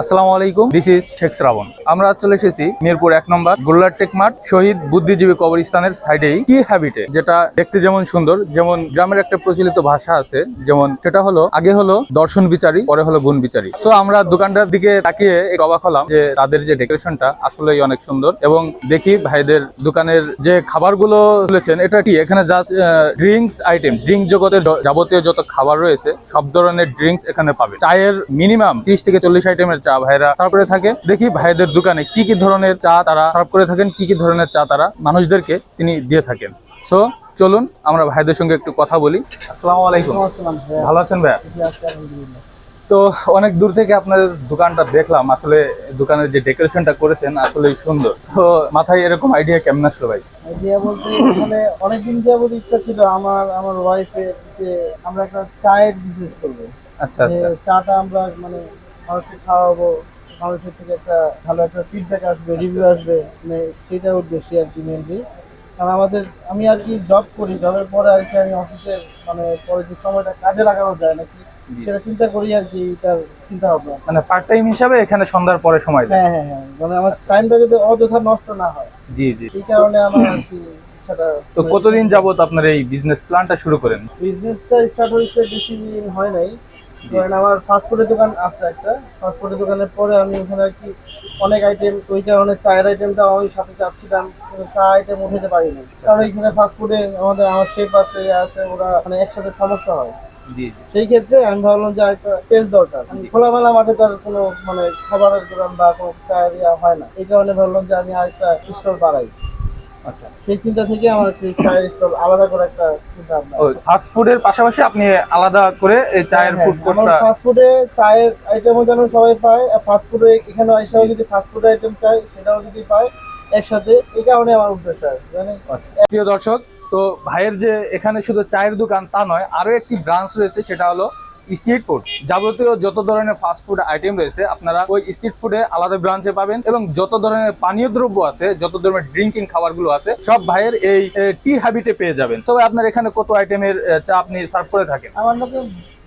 আসসালামু আলাইকুম। This is Sheikh শ্রাবণ আমরা চলে এসেছি মিরপুর এক নম্বর গোল্লার টেক মাঠ, শহীদ বুদ্ধিজীবী কবরস্থানের সাইডেই। কি হ্যাবিটে যেটা দেখতে যেমন সুন্দর, যেমন গ্রামের একটা প্রচলিত ভাষা আছে, যেমন সেটা হলো, আগে হলো দর্শন বিচারী, পরে হলো গুণ বিচারী। সো আমরা দোকানটার দিকে তাকিয়ে অবাক হলাম যে তাদের যে ডেকোরেশনটা আসলেই অনেক সুন্দর এবং দেখি ভাইদের দোকানের যে খাবারগুলো তুলেছেন, এটা কি? এখানে যা ড্রিঙ্কস আইটেম ড্রিঙ্ক জগতের যাবতীয় যত খাবার রয়েছে, সব ধরনের ড্রিঙ্কস এখানে পাবে চায়ের মিনিমাম ত্রিশ থেকে চল্লিশ আইটেমের চা ভাইরা সার্ভ করে থাকে। দেখি ভাইদের দোকানে কি কি ধরনের চা তারা সার্ভ করে থাকেন কি কি ধরনের চা তারা মানুষদেরকে তিনি দিয়ে থাকেন। সো চলুন আমরা ভাইদের সঙ্গে একটু কথা বলি। আসসালামু আলাইকুম। ভালো আছেন ভাইয়া? তো অনেক দূর থেকে আপনাদের দোকানটা দেখলাম। আসলে দোকানের যে ডেকোরেশনটা করেছেন আসলেই সুন্দর। তো মাথায় এরকম আইডিয়া কেমন আসলো ভাই? আইডিয়া বলতে মানে অনেকদিন যাবত ইচ্ছা ছিল আমার আমার ওয়াইফের যে আমরা একটা চায়ের বিজনেস করব। আচ্ছা আচ্ছা। চাটা আমরা মানে মানুষকে খাওয়াবো মানুষের থেকে একটা ভালো একটা ফিডব্যাক আসবে রিভিউ আসবে মানে সেটা উদ্দেশ্যে আর কি মেনলি কারণ আমাদের আমি আর কি জব করি জবের পরে আর কি আমি অফিসের মানে পরে যে সময়টা কাজে লাগানো যায় নাকি। সেটা চিন্তা করি আর কি এটার চিন্তা ভাবনা মানে পার্ট টাইম হিসাবে এখানে সন্ধ্যার পরে সময় হ্যাঁ হ্যাঁ হ্যাঁ মানে আমার টাইমটা যাতে অযথা নষ্ট না হয় জি জি। এই কারণে আমার আর কি তো কতদিন যাবত আপনার এই বিজনেস প্ল্যানটা শুরু করেন? বিজনেসটা স্টার্ট হয়েছে বেশি দিন হয় নাই। ধরেন আমার ফাস্টফুডের দোকান আছে একটা। ফাস্টফুডের দোকানের পরে আমি ওখানে আর কি অনেক আইটেম ওই কারণে চায়ের আইটেমটা আমি সাথে চাচ্ছিলাম চা আইটেম উঠাতে পারিনি কারণ এখানে ফাস্টফুডে আমাদের আমার শেফ আছে আছে ওরা মানে একসাথে সমস্যা হয়। সেই ক্ষেত্রে আমি ভাবলাম যে একটা পেজ দরকার। খোলামেলা মাঠে তার কোনো মানে খাবারের দোকান বা কোনো চায়ের ইয়া হয় না। এই কারণে ভাবলাম যে আমি আরেকটা স্টল বাড়াই আচ্ছা সেই চিন্তা থেকে আমার চায়ের স্টল আলাদা করে একটা চিন্তা ভাবনা ফাস্ট ফুডের পাশাপাশি আপনি আলাদা করে এই চায়ের ফুড কোর্টটা ফাস্টফুডে চায়ের আইটেমও যেন সবাই পায় ফাস্টফুডে এখানে এসেও যদি ফাস্টফুড আইটেম চাই সেটাও যদি পায় একসাথে এই কারণে আমার উদ্দেশ্য আর মানে। প্রিয় দর্শক তো ভাইয়ের যে এখানে শুধু চায়ের দোকান তা নয় আরও একটি ব্রাঞ্চ রয়েছে সেটা হলো স্ট্রিট ফুড যাবতীয় যত ধরনের ফাস্ট ফুড আইটেম রয়েছে আপনারা ওই স্ট্রিট ফুডে আলাদা ব্রাঞ্চে পাবেন এবং যত ধরনের পানীয় দ্রব্য আছে যত ধরনের ড্রিঙ্কিং খাবারগুলো আছে সব ভাইয়ের এই টি হ্যাবিটে পেয়ে যাবেন। তবে আপনার এখানে কত আইটেমের চা আপনি সার্ভ করে থাকেন? আমার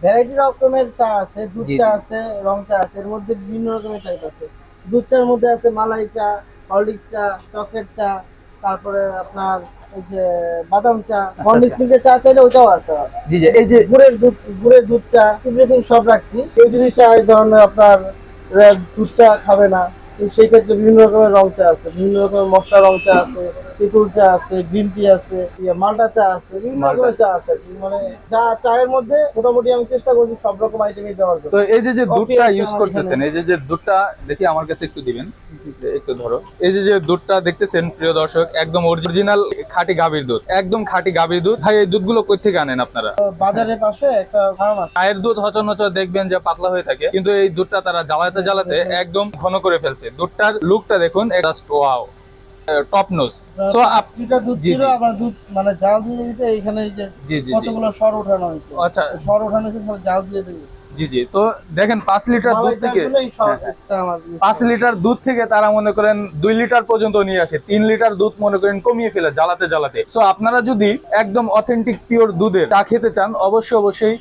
ভ্যারাইটি রকমের চা আছে দুধ চা আছে রং চা আছে এর মধ্যে বিভিন্ন রকমের টাইপ আছে। দুধ চার মধ্যে আছে মালাই চা হরলিক্স চা চকলেট চা তারপরে আপনার এই যে বাদাম চা হরলিক্স মিল্কের চা চাইলে ওটাও আছে। জি জি এই যে গুড়ের দুধ গুড়ের দুধ চা এভরিথিং সব রাখছি। কেউ যদি চায় এই ধরনের আপনার দুধ চা খাবে না সেই ক্ষেত্রে বিভিন্ন রকমের রং চা আছে বিভিন্ন রকমের মশলা রং চা আছে তেঁতুল চা আছে গ্রিন টি আছে মাল্টা চা আছে বিভিন্ন রকমের চা আছে। মানে চা চায়ের মধ্যে মোটামুটি আমি চেষ্টা করছি সব রকম আইটেমই দেওয়ার জন্য। তো এই যে যে দুধটা ইউজ করতেছেন এই যে যে দুধটা দেখি আমার কাছে একটু দিবেন। একটু ধরো। এই যে যে দুধটা দেখতেছেন প্রিয় দর্শক একদম অরিজিনাল খাঁটি গাভীর দুধ একদম খাঁটি গাভীর দুধ। ভাই এই দুধগুলো কই থেকে আনেন আপনারা? বাজারের পাশে একটা ফার্ম আছে। চায়ের দুধ হচনচর দেখবেন যে পাতলা হয়ে থাকে কিন্তু এই দুধটা তারা জ্বালাতে জ্বালাতে একদম ঘন করে ফেলছে। দুধটার লুকটা দেখুন জাস্ট ওয়াও টপ নোজ সো লিটার দুধ ছিল। আবার দুধ মানে জাল দিয়ে দিতে এখানে যে কতগুলো সর ওঠানো হয়েছে। আচ্ছা। সর ওঠানো হয়েছে জাল দিয়ে দিবে। জি জি। তো দেখেন পাঁচ লিটার দুধ থেকে হ্যাঁ, হ্যাঁ। পাঁচ লিটার দুধ থেকে তারা মনে করেন দুই লিটার পর্যন্ত নিয়ে আসে। তিন লিটার দুধ মনে করেন কমিয়ে ফেলে জ্বালাতে জ্বালাতে। সো আপনারা যদি একদম অথেন্টিক পিওর দুধের চা খেতে চান অবশ্যই অবশ্যই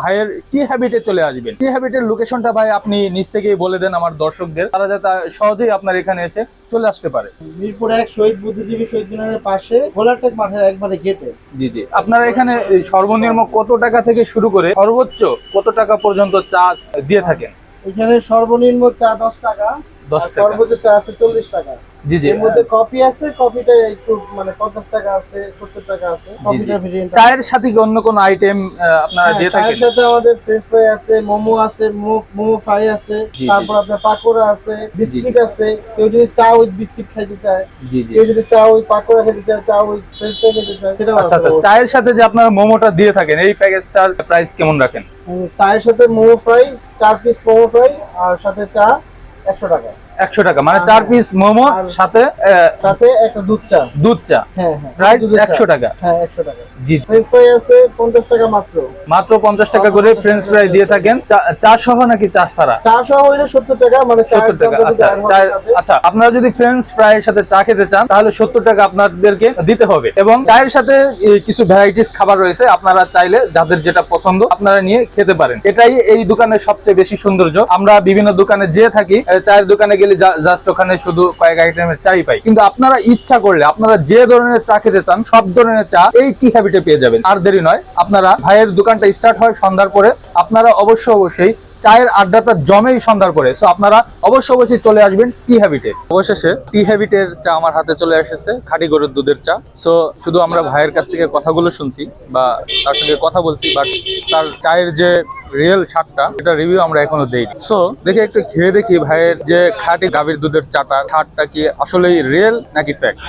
ভাইয়ের টি হ্যাবিটে চলে আসবেন? টি হ্যাবিটের লোকেশনটা ভাই আপনি নিচ থেকেই বলে দেন আমার দর্শকদের। তারা যাতে সহজেই আপনার এখানে এসে চলে আসতে পারে। মিরপুর এক শহীদ বুদ্ধিজীবী শহীদ মিনারের পাশে ভোলারটেক মাঠের একবারে গেটে। জি জি। আপনারা এখানে সর্বনিম্ন কত টাকা থেকে শুরু করে সর্বোচ্চ কত টাকা পর্যন্ত চার্জ দিয়ে থাকেন? এখানে সর্বনিম্ন চা দশ টাকা দশ আর টাকা। সর্বোচ্চ চা আছে চল্লিশ টাকা। জি জি। এর মধ্যে কফি আছে কফিটা একটু মানে পঞ্চাশ টাকা আছে সত্তর টাকা আছে। কফিটা ভেরিয়েন্ট চায়ের সাথে কি অন্য কোনো আইটেম আপনারা দিয়ে থাকেন? চায়ের সাথে আমাদের ফ্রেঞ্চ ফ্রাই আছে মোমো আছে মোমো ফ্রাই আছে। তারপর আপনার পাকোড়া আছে বিস্কিট আছে। কেউ যদি চা উইথ বিস্কিট খাইতে চায় জি জি। কেউ যদি চা উইথ পাকোড়া খেতে চায় চা উইথ ফ্রেঞ্চ ফ্রাই খেতে চায় সেটাও আচ্ছা আচ্ছা। চায়ের সাথে যে আপনারা মোমোটা দিয়ে থাকেন এই প্যাকেজটার প্রাইস কেমন রাখেন? চায়ের সাথে মোমো ফ্রাই চার পিস মোমো ফ্রাই আর সাথে চা একশো টাকা। একশো টাকা। মানে হ্যাঁ, চার হ্যাঁ। পিস মোমো সাথে সাথে একটা দুধ চা। দুধ চা। হ্যাঁ হ্যাঁ প্রাইস একশো টাকা। হ্যাঁ একশো টাকা। জি। ফ্রেঞ্চ ফ্রাই আছে পঞ্চাশ টাকা মাত্র। মাত্র পঞ্চাশ টাকা করে ফ্রেঞ্চ ফ্রাই দিয়ে থাকেন। চা- চা সহ নাকি চা ছাড়া? চা সহ হইলে সত্তর টাকা মানে সত্তর টাকা। আচ্ছা আচ্ছা আপনারা যদি ফ্রেঞ্চ ফ্রাইয়ের সাথে চা খেতে চান তাহলে সত্তর টাকা আপনাদেরকে দিতে হবে। এবং চায়ের সাথে কিছু ভ্যারাইটিস খাবার রয়েছে আপনারা চাইলে যাদের যেটা পছন্দ আপনারা নিয়ে খেতে পারেন। এটাই এই দোকানের সবচেয়ে বেশি সৌন্দর্য। আমরা বিভিন্ন দোকানে যেয়ে থাকি চায়ের দোকানে গেলে জাস্ট ওখানে শুধু কয়েক আইটেমের চাই পাই। কিন্তু আপনারা ইচ্ছা করলে, আপনারা যে ধরনের চা খেতে চান, সব ধরনের চা এই কি হ্যাবিটে পেয়ে যাবেন। আর দেরি নয়, আপনারা ভাইয়ের দোকানটা স্টার্ট হয় সন্ধ্যার পরে। আপনারা অবশ্যই অবশ্যই চায়ের আড্ডাটা জমেই সন্ধ্যার পরে। সো আপনারা অবশ্যই অবশ্যই চলে আসবেন টি হ্যাবিটে অবশেষে টি হ্যাবিটের চা আমার হাতে চলে এসেছে, খাঁটি গরুর দুধের চা। সো শুধু আমরা ভাইয়ের কাছ থেকে কথাগুলো শুনছি বা তার সঙ্গে কথা বলছি বাট তার চায়ের যে রিয়েল স্বাদটা, এটা রিভিউ আমরা এখনও দেইনি। সো দেখে একটু খেয়ে দেখি ভাইয়ের যে খাঁটি গাভীর দুধের চাটা, স্বাদটা কি আসলেই রিয়েল নাকি ফ্যাক্ট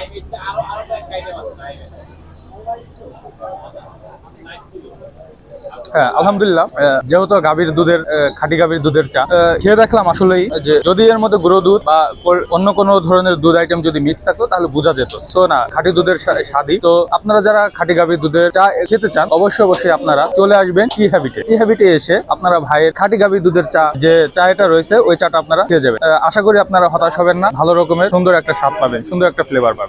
হ্যাঁ আলহামদুলিল্লাহ। যেহেতু গাভীর দুধের খাঁটি গাভীর দুধের চা খেয়ে দেখলাম আসলেই যে যদি এর মধ্যে গুঁড়ো দুধ বা অন্য কোনো ধরনের দুধ আইটেম যদি মিক্স থাকতো, তাহলে বোঝা যেত। তো না, খাঁটি দুধের স্বাদই। তো আপনারা যারা খাঁটি গাভীর দুধের চা খেতে চান, অবশ্যই অবশ্যই আপনারা চলে আসবেন টি হ্যাবিটে টি হ্যাবিটে এসে আপনারা ভাইয়ের খাঁটি গাভীর দুধের চা, যে চাটা রয়েছে, ওই চাটা আপনারা খেয়ে যাবেন। আশা করি আপনারা হতাশ হবেন না। ভালো রকমের সুন্দর একটা স্বাদ পাবেন, সুন্দর একটা ফ্লেভার পাবেন।